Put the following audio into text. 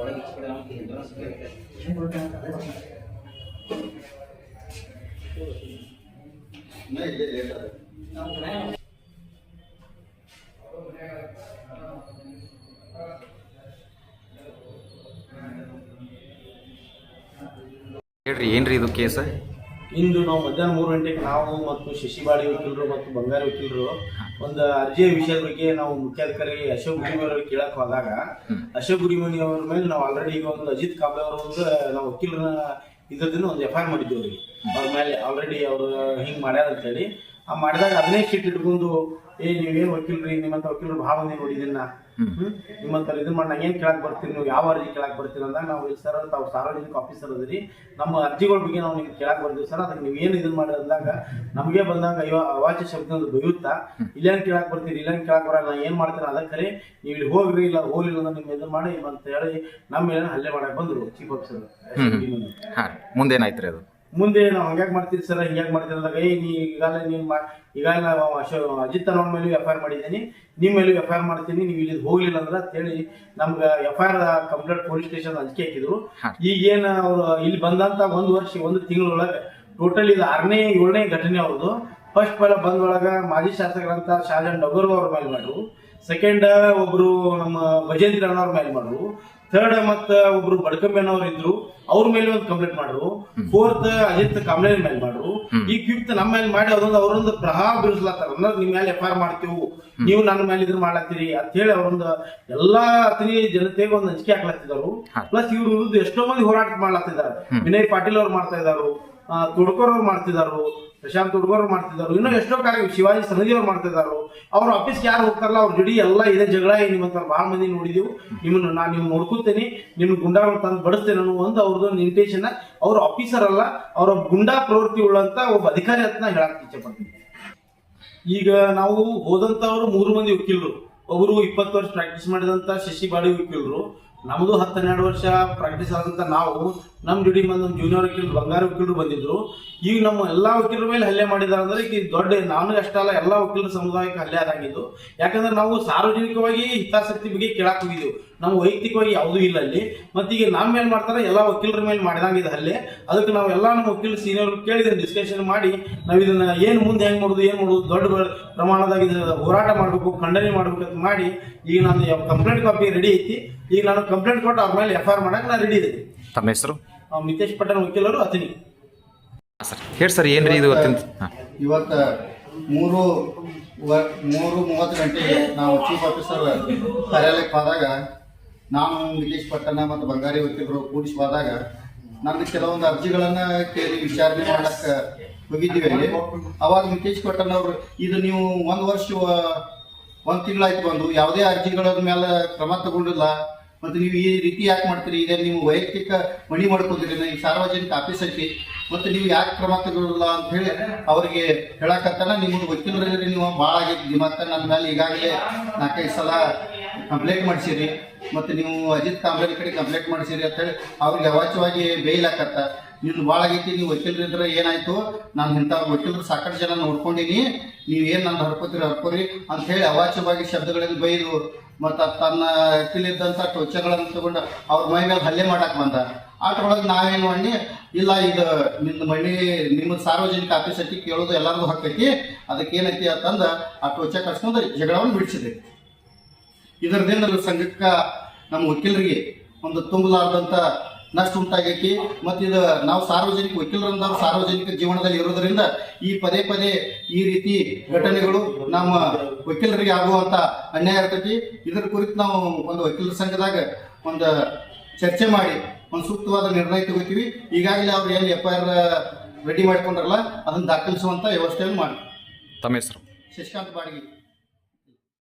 ಒಳಗಿಸ್ಕೊಳ್ಳೋ interest ಹೇಳ್ರಿ ಏನ್ರಿ ಇದು ಕೇಸ ಇಂದು ನಾವು ಮಧ್ಯಾಹ್ನ ಮೂರು ಗಂಟೆಗೆ ನಾವು ಮತ್ತು ಶಶಿಬಾಡಿ ವಕೀಲರು ಮತ್ತು ಬಂಗಾರಿ ವಕೀಲರು ಒಂದು ಅರ್ಜಿಯ ವಿಷಯದ ಬಗ್ಗೆ ನಾವು ಮುಖ್ಯಾಧಿಕಾರಿ ಅಶೋಕ್ ಗುರಿಮನಿ ಅವ್ರಿಗೆ ಕೇಳಕ್ ಹೋದಾಗ ಅಶೋಕ್ ಗುರಿಮನಿ ಅವರ ಮೇಲೆ ನಾವು ಆಲ್ರೆಡಿ ಈಗ ಒಂದು ಅಜಿತ್ ಕಾಬೆ ಅವರ ಒಂದು ನಾವು ವಕೀಲರನ್ನ ಇದ್ರದಿಂದ ಒಂದು ಎಫ್ ಐ ಆರ್ ಮಾಡಿದ್ದೇವೆ ಅವ್ರಿಗೆ. ಅವ್ರ ಮೇಲೆ ಆಲ್ರೆಡಿ ಅವರು ಹಿಂಗೆ ಮಾಡ್ಯಾರ ಅಂತೇಳಿ ಆ ಮಾಡಿದಾಗ ಅದನ್ನೇ ಶೀಟ್ ಇಟ್ಕೊಂಡು ಏ ನೀವೇನು ವಕೀಲ್ರಿ? ನಿಮ್ಮಂತ ವಕೀಲರು ಭಾವನೆ ಮಂದಿ ನೋಡಿದಿನ್ನ ಹ್ಮ್. ನಿಮ್ಮಂತ ಇದನ್ನ ಮಾಡಿ ಏನ್ ಕೇಳಕ್ ಬರ್ತೀರಿ? ನೀವು ಯಾವ ಅರ್ಜಿ ಕೇಳಕ್ ಬರ್ತೀರಿ ಅಂದಾಗ ನಾವು ಸರ್ ತಾವು ಸಾರ್ವಜನಿಕ ಆಫೀಸರ್ ಅದ್ರಿ. ನಮ್ಮ ಅರ್ಜಿಗಳ ಬಗ್ಗೆ ನಾವು ನಿಮ್ಗೆ ಕೇಳಕ್ ಬರ್ತೀವಿ ಸರ್. ಅದಕ್ಕೆ ನೀವು ಏನು ಇದನ್ನ ಮಾಡಿ ಅಂದಾಗ ನಮಗೆ ಬಂದಾಗ ಅಯ್ಯೋ ಅವಾಚ್ಯ ಶಬ್ದ ಬೈಯುತ್ತಾ ಇಲ್ಲೇನು ಕೇಳಕ್ ಬರ್ತೀರಿ? ಇಲ್ಲೇನ್ ಕೇಳಕ್ ಬರಲ್ಲ. ನಾ ಏನು ಮಾಡ್ತೀನಿ ಅದಕ್ಕೆ ನೀವು ಇಲ್ಲಿ ಹೋಗ್ರಿ ಇಲ್ಲ ಹೋಗ್ಲಿಲ್ಲ ಅಂದ್ರೆ ನಿಮ್ಗೆ ಇದನ್ನ ಮಾಡಿ ಅಂತ ಹೇಳಿ ನಮ್ಮ ಮೇಲೆ ಹಲ್ಲೆ ಮಾಡಕ್ ಬಂದ್ರು ಚೀಫ್ ಆಫೀಸರ್ ಮುಂದೇನಾಯ್ತು ರೀ ಅದು? ಮುಂದೆ ನಾವು ಹಂಗ್ಯಾಕ್ ಮಾಡ್ತೀರಿ ಸರ್? ಹಿಂಗ್ಯಾಕ್ ಮಾಡ್ತೀರಿ ಅಂದಾಗ ಏ ನೀ ಈಗಾಗಲೇ ನೀನು ಮಾ ಈಗಾಗಲೇ ನಾವು ಅಶೋ ಅಜಿತ್ ಅನ್ನೋ ಮೇಲೂ ಎಫ್ ಐ ಆರ್ ಮಾಡಿದ್ದೀನಿ. ನಿಮ್ಮ ಮೇಲೂ ಎಫ್ ಐ ಆರ್ ಮಾಡ್ತೀನಿ. ನೀವು ಇಲ್ಲಿ ಹೋಗ್ಲಿಲ್ಲ ಅಂದ್ರೆ ಅಂತೇಳಿ ನಮ್ಗೆ F I R complaint police station ಅಂಜಿಕೆ ಹಾಕಿದ್ರು. ಈಗೇನು ಅವರು ಇಲ್ಲಿ ಬಂದಂತ ಒಂದು ವರ್ಷ ಒಂದು ತಿಂಗಳೊಳಗೆ ಟೋಟಲ್ ಇದು ಆರನೇ ಏಳನೇ ಘಟನೆ ಅವ್ರದ್ದು ಫಸ್ಟ್ ಪೈಲ ಬಂದೊಳಗ ಮಾಜಿ ಶಾಸಕರಂತ ಶಾಜನ್ ಡಗೋರ್ ಅವ್ರ ಮೇಲೆ ಮಾಡ್ರು. ಸೆಕೆಂಡ್ ಒಬ್ರು ನಮ್ಮ ಭಜೇಂದ್ರ ಅವ್ರ ಮೇಲೆ ಮಾಡ್ರು. ಥರ್ಡ್ ಮತ್ತ ಒಬ್ರು ಬಡ್ಕಂಬೇನವ್ರು ಇದ್ರು ಅವ್ರ ಮೇಲೆ ಒಂದು ಕಂಪ್ಲೇಂಟ್ ಮಾಡ್ರು. ಫೋರ್ತ್ ಅಜಿತ್ ಕಾಮ್ಲೇನ್ ಮೇಲೆ ಮಾಡ್ರು. ಈ ಫಿಫ್ತ್ ನಮ್ಮ ಮೇಲೆ ಮಾಡಿ ಅದೊಂದು ಅವರೊಂದು ಪ್ರಹಾರ ಬೀರಿಸ್ಲತ್ತಾರ. ಅಂದ್ರೆ ನಿಮ್ ಮೇಲೆ ಎಫ್ ಆರ್ ಮಾಡ್ತೀವಿ ನೀವು ನನ್ನ ಮೇಲೆ ಇದ್ರ ಮಾಡ್ಲತ್ತೀರಿ ಅಂತ ಹೇಳಿ ಅವರೊಂದು ಎಲ್ಲಾ ಅತನಿ ಜನತೆಗೆ ಒಂದು ಅಂಜಿಕೆ ಹಾಕ್ಲತ್ತಿದ್ದಾರೆ. ಹಾ. ಪ್ಲಸ್ ಇವ್ರ ವಿರುದ್ಧ ಎಷ್ಟೋ ಮಂದಿ ಹೋರಾಟ ಮಾಡ್ಲತ್ತಿದ್ದಾರೆ. ವಿನಯ್ ಪಾಟೀಲ್ ಅವ್ರು ಮಾಡ್ತಾ ಇದಾರು ತುಡ್ಕೋರ್ ಅವ್ರು ಮಾಡ್ತಿದಾರು, ಪ್ರಶಾಂತ್ ತುಡ್ಕೋರ್ ಅವ್ರು ಮಾಡ್ತಿದಾರು, ಇನ್ನೂ ಎಷ್ಟೋ ಕಾರ್ಯ ಶಿವಾಜಿ ಸನದಿ ಅವ್ರು ಮಾಡ್ತಿದಾರು. ಅವ್ರ ಆಫೀಸ್ಗೆ ಯಾರು ಹೋಗ್ತಾರಲ್ಲ, ಅವ್ರ ಜುಡಿ ಎಲ್ಲ ಇದೆ, ಜಗಳ ನಿಮ್ಮಂತ ಭಾಳ ಮಂದಿ ನೋಡಿದೀವಿ. ನಿಮ್ಮನ್ನು ನಾನು ನೀವು ನೋಡ್ಕೊತೇನೆ, ನಿಮ್ಮ ಗುಂಡಾಗಳು ತಂದು ಬಡಿಸ್ತೇನೆ ಅನ್ನೋ ಒಂದು ಅವ್ರದ್ದು ಇಂಟೆನ್ಷನ್ ಅವ್ರ ಆಫೀಸರ್ ಅಲ್ಲ, ಅವ್ರ ಗುಂಡಾ ಪ್ರವೃತ್ತಿ ಉಳ್ಳಂತ ಒಬ್ಬ ಅಧಿಕಾರಿ ಅಂತ ಹೇಳಕ್ ಇಚ್ಛೆ ಪಡ್ತೀನಿ. ಈಗ ನಾವು ಹೋದಂಥವ್ರು ಮೂರು ಮಂದಿ ವಕೀಲರು. ಒಬ್ರು ಇಪ್ಪತ್ತು ವರ್ಷ ಪ್ರಾಕ್ಟೀಸ್ ಮಾಡಿದಂತ ಶಶಿ ಬಾಡಿ ವಕೀಲರು ನಮ್ದು ಹತ್ತು ಹನ್ನೆರಡು ವರ್ಷ ಪ್ರಾಕ್ಟೀಸ್ ಆದಂತ ನಾವು ನಮ್ಮ ಜೋಡಿ ನಮ್ಮ ಜೂನಿಯರ್ ವಕೀಲರು ಬಂಗಾರ ವಕೀಲರು ಬಂದಿದ್ರು. ಈಗ ನಮ್ಮ ಎಲ್ಲಾ ವಕೀಲರ ಮೇಲೆ ಹಲ್ಲೆ ಮಾಡಿದಾರೆ ಅಂದ್ರೆ ಈಗ ದೊಡ್ಡ ನಾನು ಅಷ್ಟಲ್ಲ ಎಲ್ಲಾ ವಕೀಲರ ಸಮುದಾಯಕ್ಕೆ ಹಲ್ಲೆ ಆದಾಗಿದ್ದು. ಯಾಕಂದ್ರೆ ನಾವು ಸಾರ್ವಜನಿಕವಾಗಿ ಹಿತಾಸಕ್ತಿ ಬಗ್ಗೆ ಕೇಳಕ್ ಹೋಗಿದ್ವಿ. ನಾವು ವೈಯಕ್ತಿಕವಾಗಿ ಯಾವುದೂ ಇಲ್ಲ ಅಲ್ಲಿ. ಮತ್ತೀಗ ನಮ್ಮ ಮೇಲೆ ಮಾಡ್ತಾರೆ, ಎಲ್ಲಾ ವಕೀಲರ ಮೇಲೆ ಮಾಡಿದಂಗಿದೆ ಹಲ್ಲೆ. ಅದಕ್ಕೆ ನಾವು ಎಲ್ಲ ನಮ್ಮ ವಕೀಲ ಸೀನಿಯರ್ ಕೇಳಿದ್ರೆ ಡಿಸ್ಕಷನ್ ಮಾಡಿ ನಾವು ಇದನ್ನ ಏನು ಮುಂದೆ ಹೆಂಗ್ ಮಾಡೋದು, ಏನು ಮಾಡುದು, ದೊಡ್ಡ ಪ್ರಮಾಣದಾಗ ಇದು ಹೋರಾಟ ಮಾಡಬೇಕು, ಖಂಡನೆ ಮಾಡ್ಬೇಕು ಅಂತ ಮಾಡಿ ಈಗ ನಾನು ಕಂಪ್ಲೇಂಟ್ ಕಾಪಿ ರೆಡಿ ಐತಿ. ಈಗ ನಾನು ಕಂಪ್ಲೇಂಟ್ ಕೊಟ್ಟು ಅವ್ರ ಮೇಲೆ ಎಫ್ ಐ ಆರ್ ಮಾಡಕ್ಕೆ ನಾನು ರೆಡಿ ಇದ್ದೀನಿ. ತಮ್ಮ ಹೆಸರು? ಮಿತೇಶ್ ಪಟ್ಟಣ ವಕೀಲರು ಅತಿನಿ. ಸರ್. ಹೇಳಿ ಸರ್ ಏನ್ರಿ ಇದು ಹಾಂ. ಇವತ್ತು ಮೂರು ವ- ಮೂರು ಮೂವತ್ತು ಗಂಟೆಗೆ ನಾವು ಚೀಫ್ ಆಫೀಸರ್ ಕಾರ್ಯಾಲಯಕ್ಕೆ ಹೋದಾಗ ನಾನು ನಿಲೇಶ್ ಪಟ್ಟಣ ಮತ್ತು ಬಂಗಾರಿ ವಕೀಲರು ಕೂಡಿಸಿ ಹೋದಾಗ ನನ್ನ ಕೆಲವೊಂದು ಅರ್ಜಿಗಳನ್ನ ಕೇಳಿ ವಿಚಾರಣೆ ಮಾಡಕ್ಕೆ ಹೋಗಿದ್ದೀವಿ ಅಲ್ಲಿ. ಅವಾಗ ನಿತೇಶ್ ಪಟ್ಟಣ ಅವರು ಇದು ನೀವು ಒಂದು ವರ್ಷ ಒಂದು ತಿಂಗಳಾಯ್ತು ಬಂದು ಯಾವುದೇ ಅರ್ಜಿಗಳ ಮೇಲೆ ಕ್ರಮ ತಗೊಂಡಿಲ್ಲ. ಮತ್ತು ನೀವು ಈ ರೀತಿ ಯಾಕೆ ಮಾಡ್ತೀರಿ? ಈಗ ನೀವು ವೈಯಕ್ತಿಕ ಮಣಿ ಮಾಡ್ಕೋತೀರಿ ಈ ಸಾರ್ವಜನಿಕ ಆಫೀಸ್ ಐತಿ ಮತ್ತು ನೀವು ಯಾಕೆ ಕ್ರಮ ತಗೊಳ್ಳಲ್ಲ ಅಂತ ಹೇಳಿ ಅವರಿಗೆ ಹೇಳಕತ್ತಾನ ನಿಮ್ಮದು ವಕೀಲರಲ್ಲಿ ನೀವು ಭಾಳ ಆಗೈತಿ ಮತ್ತು ನನ್ನ ಮೇಲೆ ಈಗಾಗಲೇ ನಾಲ್ಕೈದು ಸಲ ಕಂಪ್ಲೇಂಟ್ ಮಾಡಿಸಿರಿ. ಮತ್ತು ನೀವು ಅಜಿತ್ ಕಾಂಬ್ಳೆ ಕಡೆ ಕಂಪ್ಲೇಂಟ್ ಮಾಡಿಸಿರಿ ಅಂತ ಹೇಳಿ ಅವ್ರಿಗೆ ಅವಾಚ್ಯವಾಗಿ ಬೇಯ್ಲಾಕತ್ತ ನಿಮ್ದು ಭಾಳ ಆಗೈತಿ ನೀವು ವಕೀಲರಿದ್ರೆ ಏನಾಯ್ತು? ನಾನು ಇಂಥ ವಕೀಲರು ಸಾಕಷ್ಟು ಜನ ನೋಡ್ಕೊಂಡಿನಿ. ನೀವು ಏನು ನನ್ನ ಹರ್ಕೋರಿ ಹಡ್ಕೋರಿ ಅಂತ ಹೇಳಿ ಅವಾಚ್ಯವಾಗಿ ಶಬ್ದಗಳಲ್ಲಿ ಬೈದು ಮತ್ತು ತನ್ನ ಇದ್ದಂಥ ಟೊಚ್ಚಗಳನ್ನು ತಗೊಂಡು ಅವ್ರ ಮೈ ಮೇಲೆ ಹಲ್ಲೆ ಮಾಡಕ್ಕೆ ಬಂದ. ಅದ್ರೊಳಗೆ ನಾವೇನು ಮಾಡಿ ಇಲ್ಲ ಇದು ನಿಮ್ಮ ಮನೆ ನಿಮ್ಮ ಸಾರ್ವಜನಿಕ ಆಫೀಸ್ ಐತಿ, ಕೇಳೋದು ಎಲ್ಲರಿಗೂ ಹಾಕೈತಿ ಅದಕ್ಕೆ ಏನೈತಿ ಅಂತಂದು ಆ ಟೊಚ್ಚ ಕಟ್ಸ್ಕೊಂಡು ಜಗಳವನ್ನು ಬಿಡಿಸಿದೆ. ಇದರದಿಂದ ಸಂಘಕ್ಕೆ, ನಮ್ಮ ವಕೀಲರಿಗೆ ಒಂದು ತುಂಬಲಾರ್ದಂಥ ನಷ್ಟ ಉಂಟಾಗೈತಿ. ಮತ್ತು ಇದು ನಾವು ಸಾರ್ವಜನಿಕ ವಕೀಲರಂದವರು ಸಾರ್ವಜನಿಕ ಜೀವನದಲ್ಲಿ ಇರೋದ್ರಿಂದ ಈ ಪದೇ ಪದೇ ಈ ರೀತಿ ಘಟನೆಗಳು ನಮ್ಮ ವಕೀಲರಿಗೆ ಆಗುವಂಥ ಅನ್ಯಾಯ ಇರ್ತೈತಿ. ಇದರ ಕುರಿತು ನಾವು ಒಂದು ವಕೀಲರ ಸಂಘದಾಗ ಒಂದು ಚರ್ಚೆ ಮಾಡಿ ಒಂದು ಸೂಕ್ತವಾದ ನಿರ್ಣಯ ತಗೋತೀವಿ. ಈಗಾಗಲೇ ಅವ್ರು ಏನು ಎಫ್ ಐ ಆರ್ ರೆಡಿ ಮಾಡ್ಕೊಂಡ್ರಲ್ಲ ಅದನ್ನು ದಾಖಲಿಸುವಂಥ ವ್ಯವಸ್ಥೆಯನ್ನು ಮಾಡಿ. ತಮ್ಮ ಹೆಸರು? ಶಶಿಕಾಂತ್ ಬಾಡಿಗೆ.